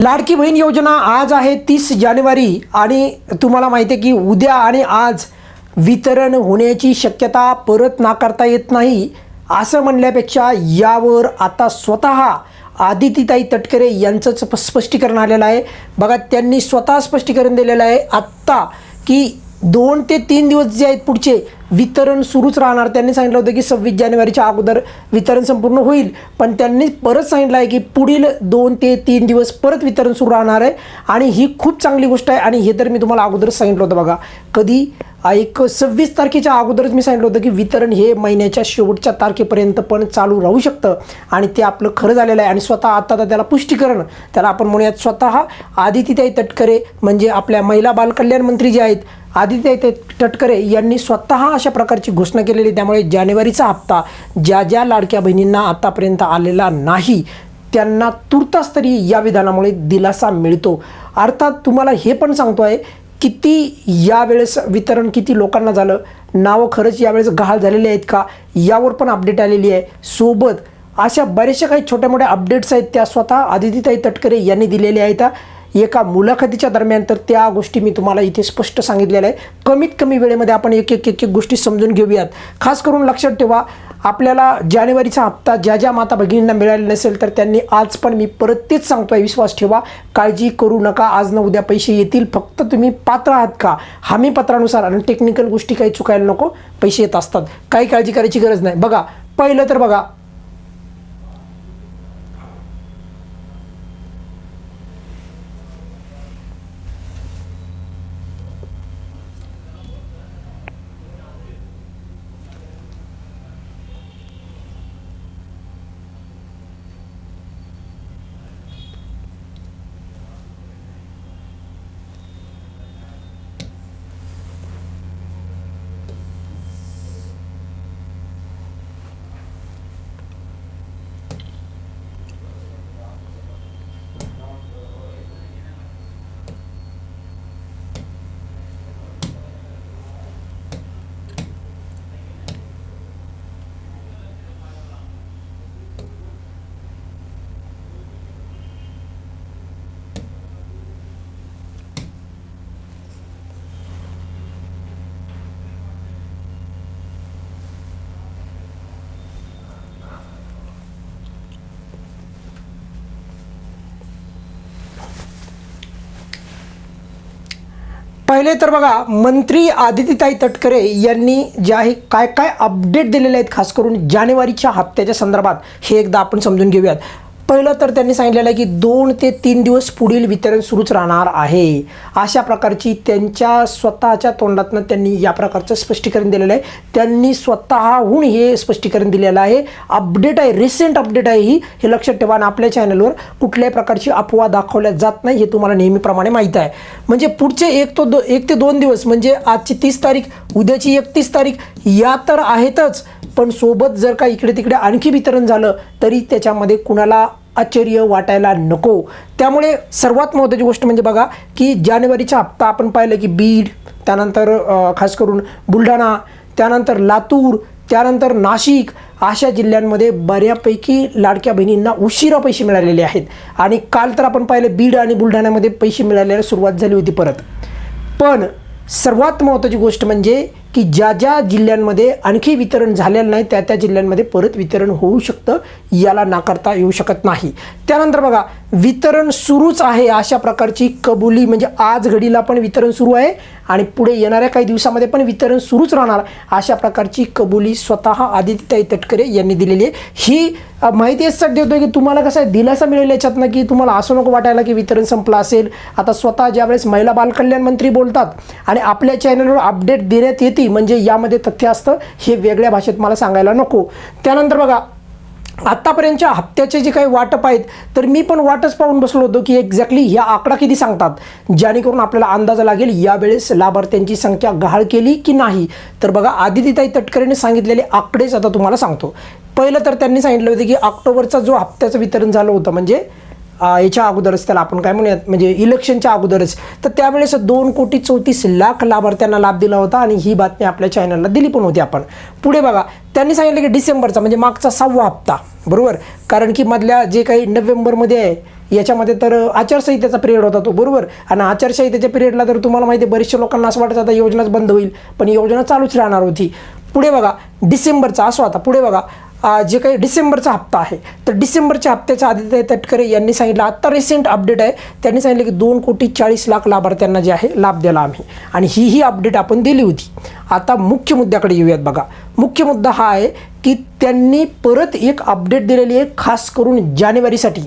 लाडकी बहीण योजना आज आहे तीस जानेवारी आणि तुम्हाला माहिती आहे की उद्या आणि आज वितरण होण्याची शक्यता परत नाकारता येत नाही. असं म्हणल्यापेक्षा यावर आता स्वतः आदितीताई तटकरे यांचंच स्पष्टीकरण आलेलं आहे. बघा त्यांनी स्वतः स्पष्टीकरण दिलेलं आहे आत्ता की दोन ते तीन दिवस जे आहेत पुढचे वितरण सुरूच राहणार. त्यांनी सांगितलं होतं की सव्वीस जानेवारीच्या अगोदर वितरण संपूर्ण होईल. पण त्यांनी परत सांगितलं आहे की पुढील दोन ते तीन दिवस परत वितरण सुरू राहणार आहे. आणि ही खूप चांगली गोष्ट आहे. आणि हे तर मी तुम्हाला अगोदर सांगितलं होतं बघा. कधी एक सव्वीस तारखेच्या अगोदरच मी सांगितलं होतं की वितरण हे महिन्याच्या शेवटच्या तारखेपर्यंत पण चालू राहू शकतं. आणि ते आपलं खरं झालेलं आहे. आणि स्वतः आता तर त्याला पुष्टीकरण. त्याला आपण म्हणूयात स्वतः आदितीताई तटकरे म्हणजे आपल्या महिला बालकल्याण मंत्री जे आहेत आदित्य तटकरे यांनी स्वतः अशा प्रकारची घोषणा केलेली. आहे. त्यामुळे जानेवारीचा हप्ता ज्या ज्या लाडक्या बहिणींना आतापर्यंत आलेला नाही त्यांना तुर्तास तरी या विधानामुळे दिलासा मिळतो. अर्थात तुम्हाला हे पण सांगतो आहे किती यावेळेस वितरण किती लोकांना झालं? नावं खरंच यावेळेस गहाळ झालेले आहेत का? यावर पण अपडेट आलेली आहे. सोबत अशा बऱ्याचशा काही छोट्या मोठ्या अपडेट्स आहेत त्या स्वतः आदितीताई तटकरे यांनी दिलेल्या आहेत. एका मुलाखतीच्या दरम्यान तर त्या गोष्टी मी तुम्हाला इथे स्पष्ट सांगितलेल्या आहे कमीत कमी वेळेमध्ये आपण एक एक एक एक गोष्टी समजून घेऊयात. खास करून लक्षात ठेवा आपल्याला जानेवारीचा हप्ता ज्या ज्या माता भगिनींना मिळाले नसेल तर त्यांनी आज पण मी परत तेच सांगतो आहे विश्वास ठेवा काळजी करू नका. आज न उद्या पैसे येतील. फक्त तुम्ही पात्र आहात का? हमी पत्रानुसार आणि टेक्निकल गोष्टी काही चुकायला नको. पैसे येत असतात. काही काळजी करायची गरज नाही. बघा पहिलं तर बघा पहिले तर बघा मंत्री आदितीताई तटकरे यांनी जे आहे काय काय अपडेट दिलेले आहेत खास करून जानेवारीच्या हप्त्याच्या संदर्भात हे एकदा आपण समजून घेऊयात. पहिलं तर त्यांनी सांगितलेलं आहे की दोन ते तीन दिवस पुढील वितरण सुरूच राहणार आहे. अशा प्रकारची त्यांच्या स्वतःच्या तोंडातनं त्यांनी या प्रकारचं स्पष्टीकरण दिलेलं आहे. त्यांनी स्वतःहून हे स्पष्टीकरण दिलेलं आहे. अपडेट आहे रिसेंट अपडेट आहे ही. हे लक्षात ठेवा आणि आपल्या चॅनलवर कुठल्याही प्रकारची अफवा दाखवल्या जात नाही हे तुम्हाला नेहमीप्रमाणे माहीत आहे. म्हणजे पुढचे एक तो दो एक ते दोन दिवस म्हणजे आजची तीस तारीख उद्याची एकतीस तारीख या तर आहेतच. पण सोबत जर का इकडे तिकडे आणखी वितरण झालं तरी त्याच्यामध्ये कुणाला आश्चर्य वाटायला नको. त्यामुळे सर्वात महत्त्वाची गोष्ट म्हणजे बघा की जानेवारीचा हप्ता आपण पाहिलं की बीड त्यानंतर खास करून बुलढाणा त्यानंतर लातूर त्यानंतर नाशिक अशा जिल्ह्यांमध्ये बऱ्यापैकी लाडक्या बहिणींना उशिरा पैसे मिळालेले आहेत. आणि काल तर आपण पाहिलं बीड आणि बुलढाण्यामध्ये पैसे मिळाल्याला सुरुवात झाली होती परत. पण सर्वात महत्त्वाची गोष्ट म्हणजे की ज्या ज्या जिल्ह्यांमध्ये आणखी वितरण झालेलं नाही त्या त्या जिल्ह्यांमध्ये परत वितरण होऊ शकतं याला नाकारता येऊ शकत नाही. त्यानंतर बघा वितरण सुरूच आहे अशा प्रकारची कबुली म्हणजे आज घडीला पण वितरण सुरू आहे आणि पुढे येणाऱ्या काही दिवसामध्ये पण वितरण सुरूच राहणार अशा प्रकारची कबुली स्वतः आदित्यताई तटकरे यांनी दिलेली आहे. ही माहिती यासाठी देतोय की तुम्हाला कसं आहे? दिलासा मिळेल याच्यातनं की तुम्हाला असं नको वाटायला की वितरण संपलं असेल. आता स्वतः ज्यावेळेस महिला बालकल्याण मंत्री बोलतात आणि आपल्या चॅनलवर अपडेट देण्यात येते म्हणजे यामध्ये तथ्य असतं हे वेगळ्या भाषेत मला सांगायला नको. त्यानंतर बघा आत्तापर्यंतच्या हप्त्याचे जे काही वाटप आहेत तर मी पण वाटच पाहून बसलो होतो की एक्झॅक्टली ह्या आकडा किती सांगतात. जेणेकरून आपल्याला अंदाज लागेल यावेळेस लाभार्थ्यांची संख्या गहाळ केली की नाही. तर बघा आदितीताई तटकरेने सांगितलेले आकडेच आता तुम्हाला सांगतो. पहिलं तर त्यांनी सांगितलं होतं की ऑक्टोबरचा जो हप्त्याचं वितरण झालं होतं म्हणजे याच्या अगोदरच त्याला आपण काय म्हणूयात म्हणजे इलेक्शनच्या अगोदरच तर त्यावेळेस दोन कोटी चौतीस लाख लाभार्थ्यांना लाभ दिला होता आणि ही बातमी आपल्या चॅनलला दिली पण होती आपण. पुढे बघा त्यांनी सांगितलं की डिसेंबरचा म्हणजे मागचा सहावा हप्ता बरोबर? कारण की मधल्या जे काही नोव्हेंबरमध्ये आहे याच्यामध्ये तर आचारसंहितेचा पिरियड होता तो बरोबर? आणि आचारसंहितेच्या पिरियडला तर तुम्हाला माहिती आहे बरेचशा लोकांना असं वाटतं आता योजनाच बंद होईल पण योजना चालूच राहणार होती. पुढे बघा डिसेंबरचा असो आता पुढे बघा जे काही डिसेंबरचा हप्ता आहे तर डिसेंबरच्या हप्त्याच्या आदित्य तटकरे यांनी सांगितलं आत्ता रिसेंट अपडेट आहे. त्यांनी सांगितलं की दोन कोटी चाळीस लाख लाभार्थ्यांना जे आहे लाभ दिला आम्ही. आणि ही ही अपडेट आपण दिली होती. आता मुख्य मुद्द्याकडे येऊयात बघा. मुख्य मुद्दा हा आहे की त्यांनी परत एक अपडेट दिलेली आहे खास करून जानेवारीसाठी.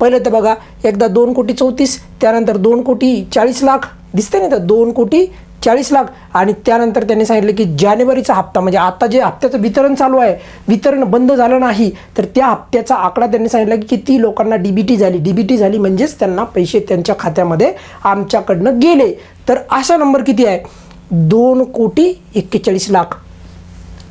पहिलं तर बघा एकदा दोन कोटी चौतीस त्यानंतर दोन कोटी चाळीस लाख. दिसते नाही तर दोन कोटी चाळीस लाख. आणि त्यानंतर त्यांनी सांगितलं की जानेवारीचा हप्ता म्हणजे आता जे हप्त्याचं वितरण चालू आहे वितरण बंद झालं नाही तर त्या हप्त्याचा आकडा त्यांनी सांगितला की किती लोकांना डी बी टी झाली. डी बी टी झाली म्हणजेच त्यांना पैसे त्यांच्या खात्यामध्ये आमच्याकडनं गेले. तर असा नंबर किती आहे? दोन कोटी एक्केचाळीस लाख.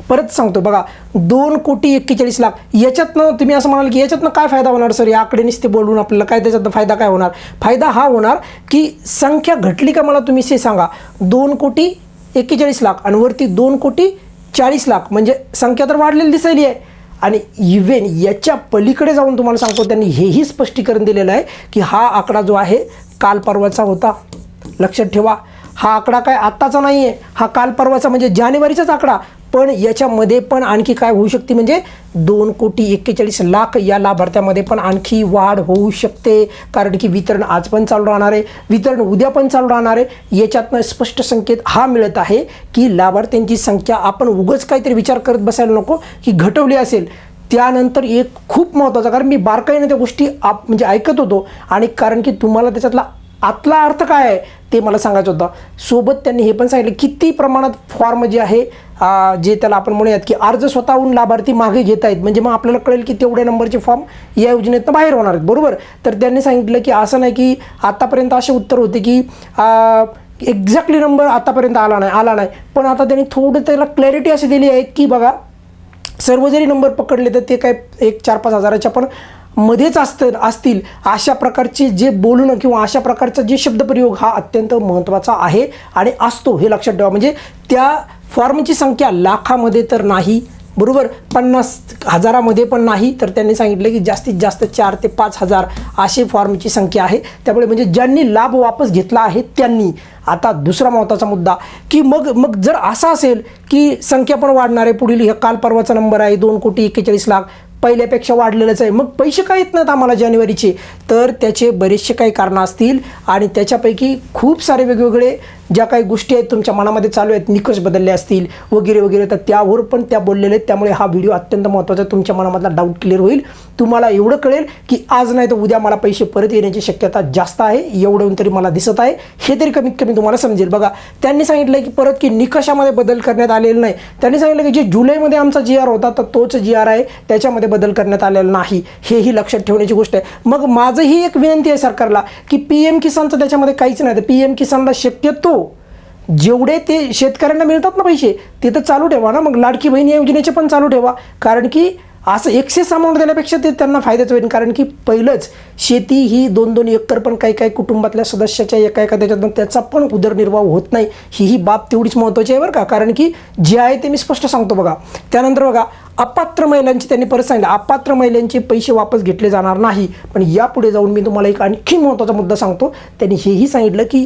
परत सांगतो बघा दोन कोटी एक्केचाळीस लाख याच्यातनं तुम्ही असं म्हणाल की याच्यातनं काय फायदा होणार सर? या आकडे नुसते बोलून आपल्याला काय त्याच्यातनं फायदा काय होणार? फायदा हा होणार की संख्या घटली का मला तुम्ही से सांगा. दोन कोटी एक्केचाळीस लाख आणि वरती दोन कोटी चाळीस लाख म्हणजे संख्या तर वाढलेली दिसायली आहे. आणि इव्हेन याच्या पलीकडे जाऊन तुम्हाला सांगतो त्यांनी हेही स्पष्टीकरण दिलेलं आहे की हा आकडा जो आहे काल परवाचा होता. लक्षात ठेवा हा आकडा काय आत्ताचा नाही आहे हा काल परवाचा म्हणजे जानेवारीचाच आकडा. पण याच्यामध्ये पण आणखी काय होऊ शकते? म्हणजे दोन कोटी एक्केचाळीस लाख या लाभार्थ्यामध्ये पण आणखी वाढ होऊ शकते. कारण की वितरण आज पण चालू राहणार आहे. वितरण उद्या पण चालू राहणार आहे. याच्यातनं स्पष्ट संकेत हा मिळत आहे की लाभार्थ्यांची संख्या आपण उगच काहीतरी विचार करत बसायला नको. की घटवली असेल त्यानंतर एक खूप महत्त्वाचा कारण मी बारकाईने त्या गोष्टी आप म्हणजे ऐकत होतो. आणि कारण की तुम्हाला त्याच्यातला आतला अर्थ काय आहे ते मला सांगायचं होतं. सोबत त्यांनी हे पण सांगितलं किती प्रमाणात फॉर्म जे आहे जे त्याला आपण म्हणूयात की अर्ज स्वतःहून लाभार्थी मागे घेत आहेत. म्हणजे मग आपल्याला कळेल की तेवढ्या नंबरचे फॉर्म या योजनेतनं बाहेर होणार आहेत. बरोबर? तर त्यांनी सांगितलं की असं नाही की आतापर्यंत असे उत्तर होते की एक्झॅक्टली नंबर आतापर्यंत आला नाही आला नाही. पण आता त्यांनी थोडं त्याला क्लॅरिटी अशी दिली आहे की बघा सर्व जरी नंबर पकडले तर ते काय एक चार पाच हजाराच्या पण मध्येच असतं असतील अशा प्रकारचे जे बोलणं किंवा अशा प्रकारचा जे शब्दप्रयोग हा अत्यंत महत्त्वाचा आहे आणि असतो हे लक्षात ठेवा. म्हणजे त्या फॉर्मची संख्या लाखामध्ये तर नाही बरोबर? पन्नास हजारामध्ये पण नाही. तर त्यांनी सांगितलं की जास्तीत जास्त चार ते पाच हजार असे फॉर्मची संख्या आहे. त्यामुळे म्हणजे ज्यांनी लाभ वापस घेतला आहे त्यांनी. आता दुसरा महत्त्वाचा मुद्दा की मग मग जर असा असेल की संख्या पण वाढणार आहे पुढील हे काल परवाचा नंबर आहे दोन कोटी एक्केचाळीस लाख पहिल्यापेक्षा वाढलेलंच आहे. मग पैसे काय येत नाहीत आम्हाला जानेवारीचे? तर त्याचे बरेचसे काही कारणं असतील आणि त्याच्यापैकी खूप सारे वेगवेगळे ज्या काही गोष्टी आहेत तुमच्या मनामध्ये चालू आहेत निकष बदलले असतील वगैरे वगैरे तर त्यावर पण त्या बोललेल्या आहेत. त्यामुळे हा व्हिडिओ अत्यंत महत्त्वाचा तुमच्या मनामधला डाऊट क्लिअर होईल. तुम्हाला एवढं कळेल की आज नाही तर उद्या मला पैसे परत येण्याची शक्यता जास्त आहे. एवढं तरी मला दिसत आहे. हे तरी कमीत कमी तुम्हाला समजेल. बघा त्यांनी सांगितलं की परत की निकषामध्ये बदल करण्यात आलेला नाही. त्यांनी सांगितलं की जे जुलैमध्ये आमचा जी आर होता तर तोच जी आर आहे. त्याच्यामध्ये बदल करण्यात आलेला नाही. हेही लक्षात ठेवण्याची गोष्ट आहे. मग माझंही एक विनंती आहे सरकारला की पी एम किसानचं त्याच्यामध्ये काहीच नाही. तर पी एम किसानला शक्यतो जेवढे ते शेतकऱ्यांना मिळतात ना पैसे ते तर चालू ठेवा ना मग. लाडकी बहीण या योजनेचे पण चालू ठेवा. कारण की असं एक्सेस अमाऊंट देण्यापेक्षा ते त्यांना फायद्याचं होईल. कारण की पहिलंच शेती ही दोन दोन एकर पण काही काही कुटुंबातल्या सदस्याच्या एका एका त्याच्यातून त्याचा पण उदरनिर्वाह होत नाही. ही ही बाब तेवढीच महत्त्वाची आहे बरं का. कारण की जे आहे ते मी स्पष्ट सांगतो बघा. त्यानंतर बघा अपात्र महिलांची त्यांनी परत सांगितलं अपात्र महिलांचे पैसे वापस घेतले जाणार नाही. पण यापुढे जाऊन मी तुम्हाला एक आणखी महत्त्वाचा मुद्दा सांगतो. त्यांनी हेही सांगितलं की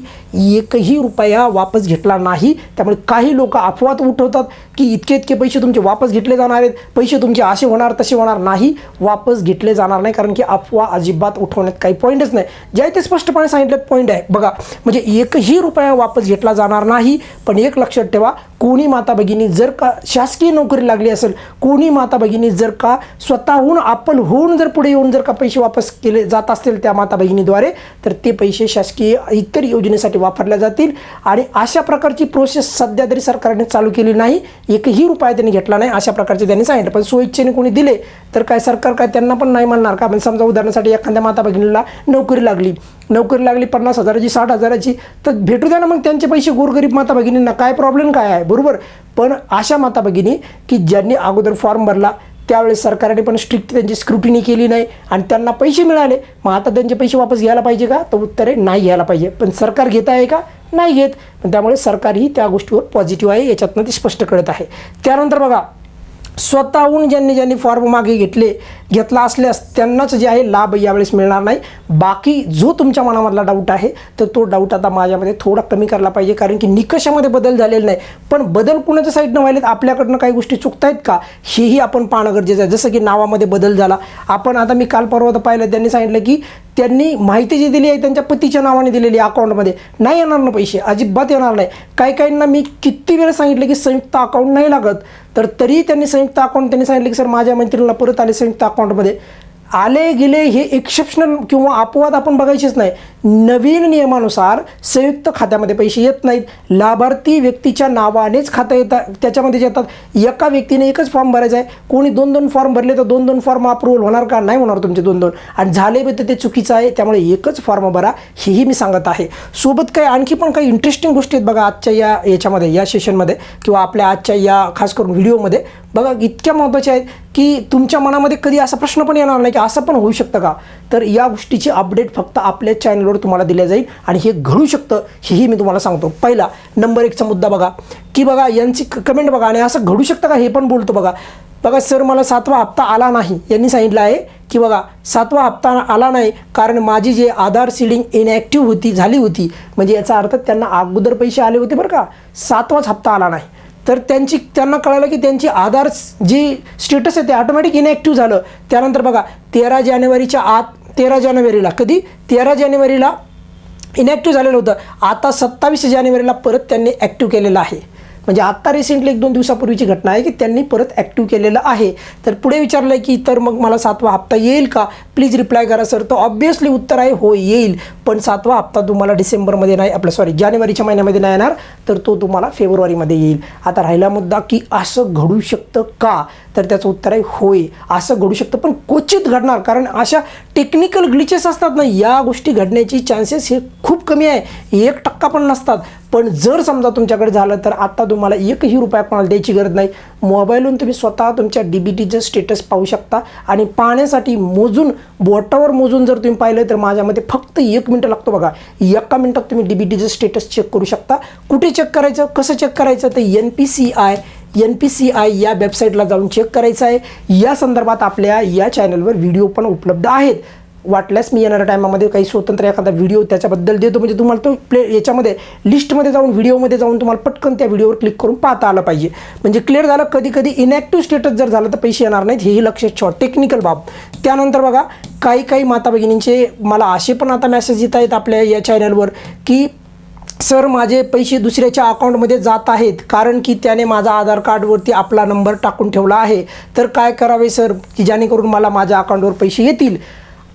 एकही रुपया वापस घेतला नाही. त्यामुळे काही लोक अफवात उठवतात की इतके इतके पैसे तुमचे वापस घेतले जाणार आहेत. पैसे तुमचे असे होणार तसे होणार नाही. वापस घेतले जाणार नाही. कारण की अफवा अजिबात उठवण्यात काही पॉईंटच नाही. जे आहे ते स्पष्टपणे सांगितलं पॉईंट आहे. बघा म्हणजे एकही रुपया वापस घेतला जाणार नाही पण एक लक्षात ठेवा कोणी माता भगिनी जर का शासकीय नोकरी लागली असेल कोणी माता भगिनी जर का स्वतःहून आपण होऊन जर पुढे येऊन जर का पैसे वापस केले जात असतील त्या माता भगिनीद्वारे तर ते पैसे शासकीय इतर योजनेसाठी वापरल्या जातील. आणि अशा प्रकारची प्रोसेस सध्या तरी सरकारने चालू केली नाही. एकही रुपया त्यांनी घेतला नाही. अशा प्रकारचे त्यांनी सांगितलं. पण स्वइच्छेने कोणी दिले तर काय सरकार काय त्यांना पण नाही म्हणणार का? पण समजा उदाहरणासाठी एखाद्या माता भगिनीला नोकरी लागली. नोकरी लागली पन्नास हजाराची साठ हजाराची तर भेटू द्या ना मग त्यांचे पैसे गोरगरीब माता भगिनींना. काय प्रॉब्लेम काय आहे? बरोबर? पण अशा माता भगिनी की ज्यांनी अगोदर फॉर्म भरला त्यावेळेस सरकारने पण स्ट्रिक्ट त्यांची स्क्रुटिनी केली नाही आणि त्यांना पैसे मिळाले. मग आता त्यांचे पैसे वापस घ्यायला पाहिजे का? तर उत्तर आहे नाही घ्यायला पाहिजे. पण सरकार घेत आहे का? नाही घेत. पण त्यामुळे सरकारही त्या गोष्टीवर पॉझिटिव्ह आहे याच्यातनं ते स्पष्ट कळत आहे. त्यानंतर बघा स्वतःहून ज्यांनी ज्यांनी फॉर्म मागे घेतले घेतला असल्यास त्यांनाच जे आहे लाभ यावेळेस मिळणार नाही. बाकी जो तुमच्या मनामधला डाऊट आहे तर तो डाऊट आता माझ्यामध्ये थोडा कमी करायला पाहिजे कारण की निकषामध्ये बदल झालेला नाही. पण बदल कुणाच्या साईडनं व्हायलेत आपल्याकडनं काही गोष्टी चुकतायत का? हेही आपण पाहणं गरजेचं आहे. जसं की नावामध्ये बदल झाला. आपण आता मी काल परवा पाहिलं त्यांनी सांगितलं की त्यांनी माहिती जी दिली आहे त्यांच्या पतीच्या नावाने दिलेली आहे अकाउंटमध्ये नाही येणार ना पैसे. अजिबात येणार नाही. काही काहींना मी किती वेळ सांगितलं की संयुक्त अकाउंट नाही लागत. तर तरी त्यांनी संयुक्त अकाउंट त्यांनी सांगितलं की सर माझ्या मैत्रिणीला परत आले संयुक्त अकाउंट अकाउंटमध्ये आले गेले हे एक्सेप्शनल किंवा अपवाद आपण बघायचेच नाही. नवीन नियमानुसार संयुक्त खात्यामध्ये पैसे येत नाहीत. लाभार्थी व्यक्तीच्या नावानेच खातं येतात त्याच्यामध्ये जे येतात एका व्यक्तीने एकच फॉर्म भरायचा आहे. कोणी दोन दोन फॉर्म भरले तर दोन दोन फॉर्म अप्रूव्हल होणार का? नाही होणार तुमचे दोन दोन. आणि झाले बी तर ते चुकीचं आहे त्यामुळे एकच फॉर्म भरा हेही मी सांगत आहे. सोबत काही आणखी पण काही इंटरेस्टिंग गोष्टी आहेत बघा आजच्या या याच्यामध्ये या सेशनमध्ये किंवा आपल्या आजच्या या खास करून व्हिडिओमध्ये बघा इतक्या महत्त्वाच्या आहेत की तुमच्या मनामध्ये कधी असा प्रश्न पण येणार नाही की असं पण होऊ शकतं का? तर या गोष्टीची अपडेट फक्त आपल्या चॅनलवर तुम्हाला दिल्या जाईल आणि हे घडू शकतं हेही मी तुम्हाला सांगतो. पहिला नंबर एकचा मुद्दा बघा. की बघा यांची कमेंट बघा आणि असं घडू शकतं का हे पण बोलतो बघा. बघा सर मला सातवा हप्ता आला नाही. यांनी सांगितलं आहे की बघा सातवा हप्ता आला नाही कारण माझी जे आधार सीडिंग इनॅक्टिव्ह होती झाली होती. म्हणजे याचा अर्थ त्यांना अगोदर पैसे आले होते बरं का. सातवाच हप्ता आला नाही. तर त्यांची त्यांना कळालं की त्यांची आधार जी स्टेटस आहे ते ऑटोमॅटिक इनॅक्टिव्ह झालं. त्यानंतर बघा तेरा जानेवारीच्या आत तेरा जानेवारीला कधी? तेरा जानेवारीला इनॅक्टिव्ह झालेलं होतं. आता सत्तावीस जानेवारीला परत त्यांनी ॲक्टिव्ह केलेलं आहे. म्हणजे आत्ता रिसेंटली एक दोन दिवसापूर्वीची घटना आहे की त्यांनी परत ॲक्टिव्ह केलेलं आहे. तर पुढे विचारलं की तर मग मला सातवा हप्ता येईल का? प्लीज रिप्लाय करा सर तर ऑब्वियसली उत्तर आहे. हो येईल. पण सातवा हप्ता तुम्हाला डिसेंबरमध्ये नाही आपलं सॉरी जानेवारीच्या महिन्यामध्ये नाही येणार. तर तो तुम्हाला फेब्रुवारीमध्ये येईल. आता राहिला मुद्दा की असं घडू शकतं का? तर त्याचं उत्तर आहे होय असं घडू शकतं. पण क्वचित घडणार. कारण अशा टेक्निकल ग्लिचेस असतात ना या गोष्टी घडण्याची चान्सेस हे खूप कमी आहे. एक टक्का पण नसतात. पण जर समजा तुमच्याकडे झालं तर आत्ता तुम्हाला एकही रुपया कोणाला द्यायची गरज नाही. मोबाईलवरून तुम्ही स्वतः तुमच्या डी बी टीचं स्टेटस पाहू शकता. आणि पाहण्यासाठी मोजून बोटावर मोजून जर तुम्ही पाहिलं तर माझ्यामध्ये फक्त एक मिनटं लागतो बघा. एका मिनटात तुम्ही डी बी टीचं स्टेटस चेक करू शकता. कुठे चेक करायचं? कसं चेक करायचं? तर N P C I N P C I या वेबसाईटला जाऊन चेक करायचं आहे. या संदर्भात आपल्या या चॅनलवर व्हिडिओ पण उपलब्ध आहेत. वाटल्यास मी येणाऱ्या टायमामध्ये काही स्वतंत्र एखादा व्हिडिओ त्याच्याबद्दल देतो. म्हणजे तुम्हाला तो प्ले याच्यामध्ये लिस्टमध्ये जाऊन व्हिडिओमध्ये जाऊन तुम्हाला पटकन त्या व्हिडिओवर क्लिक करून पाहता आलं पाहिजे. म्हणजे क्लिअर झालं कधी कधी इनॅक्टिव्ह स्टेटस जर झालं तर पैसे येणार नाहीत. हेही लक्षात ठेवा. टेक्निकल बाब. त्यानंतर बघा काही काही माता भगिनींचे मला असे पण आता मेसेज येत आहेत आपल्या या चॅनलवर की सर माझे पैसे दुसऱ्याच्या अकाउंटमध्ये जात आहेत. कारण की त्याने माझा आधार कार्डवरती आपला नंबर टाकून ठेवला आहे. तर काय करावे सर की जेणेकरून मला माझ्या अकाउंटवर पैसे येतील?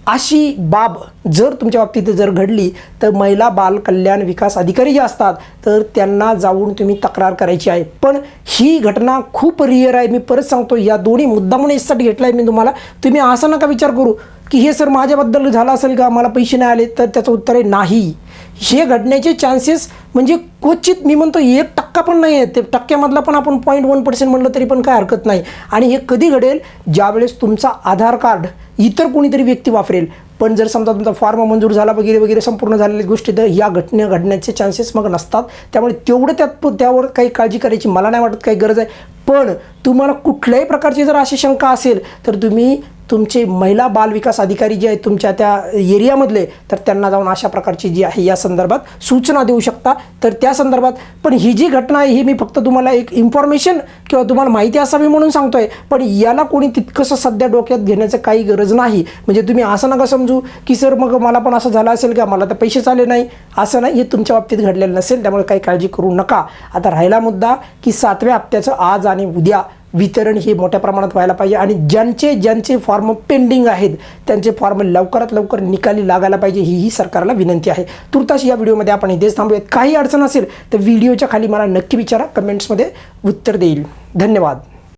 अशी बाब जर तुमच्या बाबतीत जर घडली तर महिला बाल कल्याण विकास अधिकारी जे असतात तर त्यांना जाऊन तुम्ही तक्रार करायची आहे. पण ही घटना खूप रिअर आहे. मी परत सांगतो या दोन्ही मुद्दामून यासाठी घेतला आहे मी तुम्हाला. तुम्ही असा नका विचार करू. की हे सर माझ्याबद्दल झालं असेल का? मला पैसे नाही आले तर त्याचं उत्तर आहे नाही. हे घडण्याचे चान्सेस म्हणजे क्वचित मी म्हणतो एक टक्का पण नाही आहे. ते टक्क्यामधला पण आपण पॉईंट वन पर्सेंट म्हणलं तरी पण काय हरकत नाही. आणि हे कधी घडेल? ज्यावेळेस तुमचा आधार कार्ड इतर कोणीतरी व्यक्ती वापरेल. पण जर समजा तुमचा फॉर्म मंजूर झाला वगैरे वगैरे संपूर्ण झालेल्या गोष्टी तर या घटने घडण्याचे चान्सेस मग नसतात. त्यामुळे तेवढं त्यात त्यावर काही काळजी करायची मला नाही वाटत काही गरज आहे. पण तुम्हाला कुठल्याही प्रकारची जर अशी शंका असेल तर तुम्ही तुमचे महिला बाल विकास अधिकारी जे आहेत तुमच्या त्या एरियामधले तर त्यांना जाऊन अशा प्रकारची जी आहे या संदर्भात सूचना देऊ शकता. तर त्या संदर्भात पण ही जी घटना आहे ही मी फक्त तुम्हाला एक इन्फॉर्मेशन किंवा तुम्हाला माहिती असावी म्हणून सांगतोय. पण याला कोणी तितकंसं सध्या डोक्यात घेण्याचं काही गरज नाही. म्हणजे तुम्ही असं नका समजू की सर मग मला पण असं झालं असेल का? मला तर पैसे आले नाही. असं नाही हे तुमच्या बाबतीत घडलेलं नसेल. त्यामुळे काही काळजी करू नका. आता राहिला मुद्दा की सातव्या हप्त्याचं आज आणि उद्या वितरण हे मोठ्या प्रमाणात व्हायला पाहिजे आणि ज्यांचे ज्यांचे फॉर्म पेंडिंग आहेत त्यांचे फॉर्म लवकरात लवकर निकाली लागायला पाहिजे ही ही सरकारला विनंती आहे. तुर्तास या व्हिडिओमध्ये आपण इथेच थांबूयात. काही अडचण असेल तर व्हिडिओच्या खाली मला नक्की विचारा कमेंट्समध्ये उत्तर देईल. धन्यवाद.